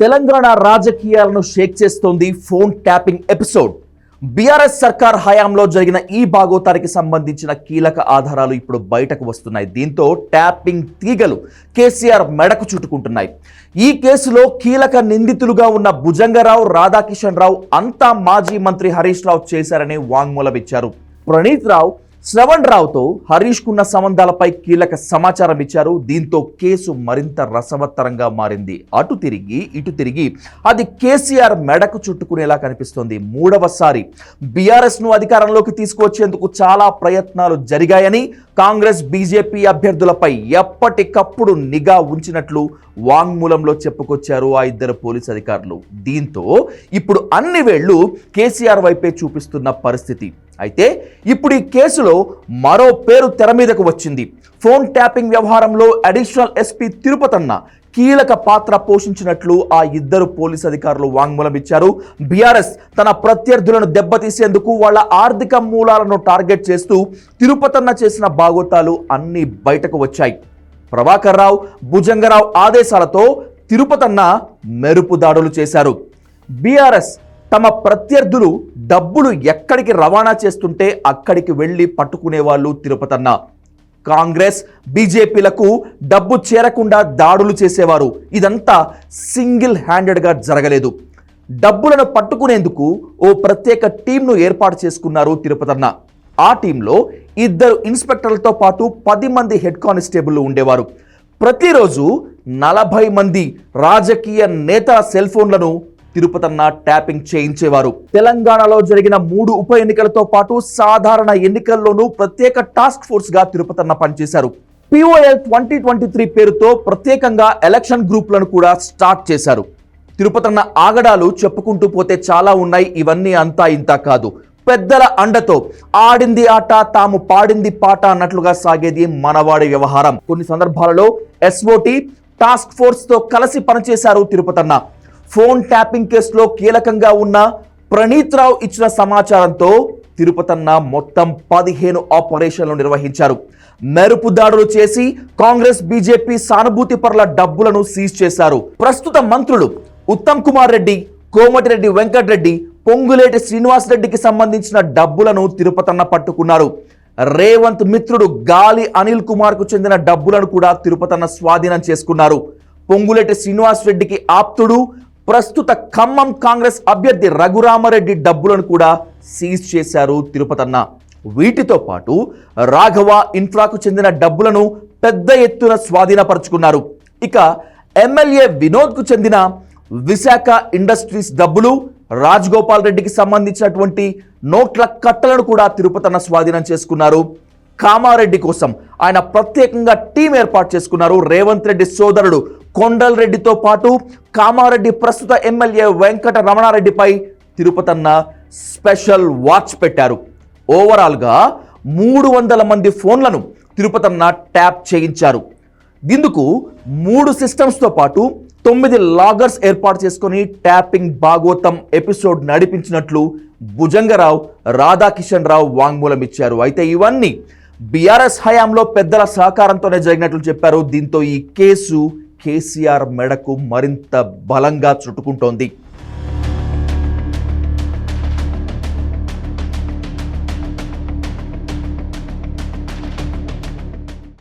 తెలంగాణ రాజకీయాలను షేక్ చేస్తోంది phone tapping episode. BRS సర్కార్ హయాంలో జరిగిన ఈ భాగోతానికి సంబంధించిన కీలక ఆధారాలు ఇప్పుడు బయటకు వస్తున్నాయి. దీంతో ట్యాపింగ్ తీగలు కేసీఆర్ మెడకు చుట్టుకుంటున్నాయి. ఈ కేసులో కీలక నిందితులుగా ఉన్న భుజంగరావు రాధాకిషన్ రావు అంతా మాజీ మంత్రి హరీష్ రావు చేశారని వాంగ్మూలమిచ్చారు ప్రణీత్ రావు శ్రవణ్ రావుతో హరీష్ కున్న సంబంధాలపై కీలక సమాచారం ఇచ్చారు. దీంతో కేసు మరింత రసవత్తరంగా మారింది. అటు తిరిగి ఇటు తిరిగి అది కేసీఆర్ మెడకు చుట్టుకునేలా కనిపిస్తోంది. మూడవసారి బీఆర్ఎస్ను అధికారంలోకి తీసుకువచ్చేందుకు చాలా ప్రయత్నాలు జరిగాయని కాంగ్రెస్ బీజేపీ అభ్యర్థులపై ఎప్పటికప్పుడు నిఘా ఉంచినట్లు వాంగ్మూలంలో చెప్పుకొచ్చారు ఆ ఇద్దరు పోలీస్ అధికారులు. దీంతో ఇప్పుడు అన్ని వేళ్ళు కేసీఆర్ వైపే చూపిస్తున్న పరిస్థితి. అయితే ఇప్పుడు ఈ కేసులో మరో పేరు తెర మీదకు వచ్చింది. ఫోన్ ట్యాపింగ్ వ్యవహారంలో అడిషనల్ ఎస్పీ తిరుపతన్న కీలక పాత్ర పోషించినట్లు ఆ ఇద్దరు పోలీస్ అధికారులు వాంగ్మూలం ఇచ్చారు. బీఆర్ఎస్ తన ప్రత్యర్థులను దెబ్బతీసేందుకు వాళ్ళ ఆర్థిక మూలాలను టార్గెట్ చేస్తూ తిరుపతన్న చేసిన బాగోతాలు అన్నీ బయటకు వచ్చాయి. ప్రభాకర్ రావు భుజంగరావు ఆదేశాలతో తిరుపతన్న మెరుపు దాడులు చేశారు. బీఆర్ఎస్ తమ ప్రత్యర్థులు డబ్బులు ఎక్కడికి రవాణా చేస్తుంటే అక్కడికి వెళ్ళి పట్టుకునే వాళ్ళు తిరుపతన్న కాంగ్రెస్ బీజేపీలకు డబ్బు చేరకుండా దాడులు చేసేవారు. ఇదంతా సింగిల్ హ్యాండెడ్గా జరగలేదు. డబ్బులను పట్టుకునేందుకు ఓ ప్రత్యేక టీంను ఏర్పాటు చేసుకున్నారు తిరుపతన్న ఆ టీంలో ఇద్దరు ఇన్స్పెక్టర్లతో పాటు పది మంది హెడ్ కానిస్టేబుల్ ఉండేవారు. ప్రతిరోజు నలభై మంది రాజకీయ నేతల సెల్ ఫోన్లను తిరుపతన్న ట్యాపింగ్ చేయించేవారు. తెలంగాణలో జరిగిన మూడు ఉప ఎన్నికలతో పాటు సాధారణ ఎన్నికల్లోనూ ప్రత్యేక టాస్క్ ఫోర్స్గా తిరుపతన్న పనిచేశారు. పిఓఎల్ ట్వంటీ ట్వంటీ త్రీ పేరుతో ప్రత్యేకంగా ఎలక్షన్ గ్రూప్లను కూడా స్టార్ట్ చేశారు. తిరుపతన్న ఆగడాలు చెప్పుకుంటూ పోతే చాలా ఉన్నాయి ఇవన్నీ అంతా ఇంత కాదు. పెద్దల అండతో ఆడింది ఆట తాము పాడింది పాట అన్నట్లుగా సాగేది మనవాడి వ్యవహారం. కొన్ని సందర్భాలలో ఎస్ఓటి టాస్క్ ఫోర్స్తో కలిసి పనిచేశారు తిరుపతన్న. ఫోన్ ట్యాపింగ్ కేసులో కీలకంగా ఉన్న ప్రణీత్ రావు ఇచ్చిన సమాచారంతో తిరుపతన్న మొత్తం పదిహేను ఆపరేషన్లు నిర్వహించారు. మెరుపు దాడులు చేసి కాంగ్రెస్ బీజేపీ సానుభూతి పరుల డబ్బులను సీజ్ చేశారు. ప్రస్తుత మంత్రులు ఉత్తమ్ కుమార్ రెడ్డి కోమటిరెడ్డి వెంకటరెడ్డి పొంగులేటి శ్రీనివాస్ రెడ్డికి సంబంధించిన డబ్బులను తిరుపతన్న పట్టుకున్నారు. రేవంత్ మిత్రుడు గాలి అనిల్ కుమార్కు చెందిన డబ్బులను కూడా తిరుపతన్న స్వాధీనం చేసుకున్నారు. పొంగులేటి శ్రీనివాస్ రెడ్డికి ఆప్తుడు ప్రస్తుత ఖమ్మం కాంగ్రెస్ అభ్యర్థి రఘురామరెడ్డి డబ్బులను కూడా సీజ్ చేశారు తిరుపతన్న వీటితో పాటు రాఘవ ఇన్ఫ్రాకు చెందిన డబ్బులను పెద్ద ఎత్తున స్వాధీనపరుచుకున్నారు. ఇక ఎమ్మెల్యే వినోద్కు చెందిన విశాఖ ఇండస్ట్రీస్ డబ్బులు రాజగోపాల్ రెడ్డికి సంబంధించినటువంటి నోట్ల కట్టలను కూడా తిరుపతన్న స్వాధీనం చేసుకున్నారు. కామారెడ్డి కోసం ఆయన ప్రత్యేకంగా టీం ఏర్పాటు చేసుకున్నారు. రేవంత్ రెడ్డి సోదరుడు కొండల్ రెడ్డితో పాటు కామారెడ్డి ప్రస్తుత ఎమ్మెల్యే వెంకట రమణారెడ్డిపై తిరుపతన్న స్పెషల్ వాచ్ పెట్టారు. ఓవరాల్గా మూడు వందల మంది ఫోన్లను తిరుపతన్న ట్యాప్ చేయించారు. ఇందుకు మూడు సిస్టమ్స్తో పాటు తొమ్మిది లాగర్స్ ఏర్పాటు చేసుకొని ట్యాపింగ్ భాగోతం ఎపిసోడ్ నడిపించినట్లు భుజంగరావు రాధాకిషన్ రావు వాంగ్మూలం ఇచ్చారు. అయితే ఇవన్నీ బీఆర్ఎస్ హయాంలో పెద్దల సహకారంతోనే జరిగినట్లు చెప్పారు. దీంతో ఈ కేసు కేసీఆర్ మెడకు మరింత బలంగా చుట్టుకుంటోంది.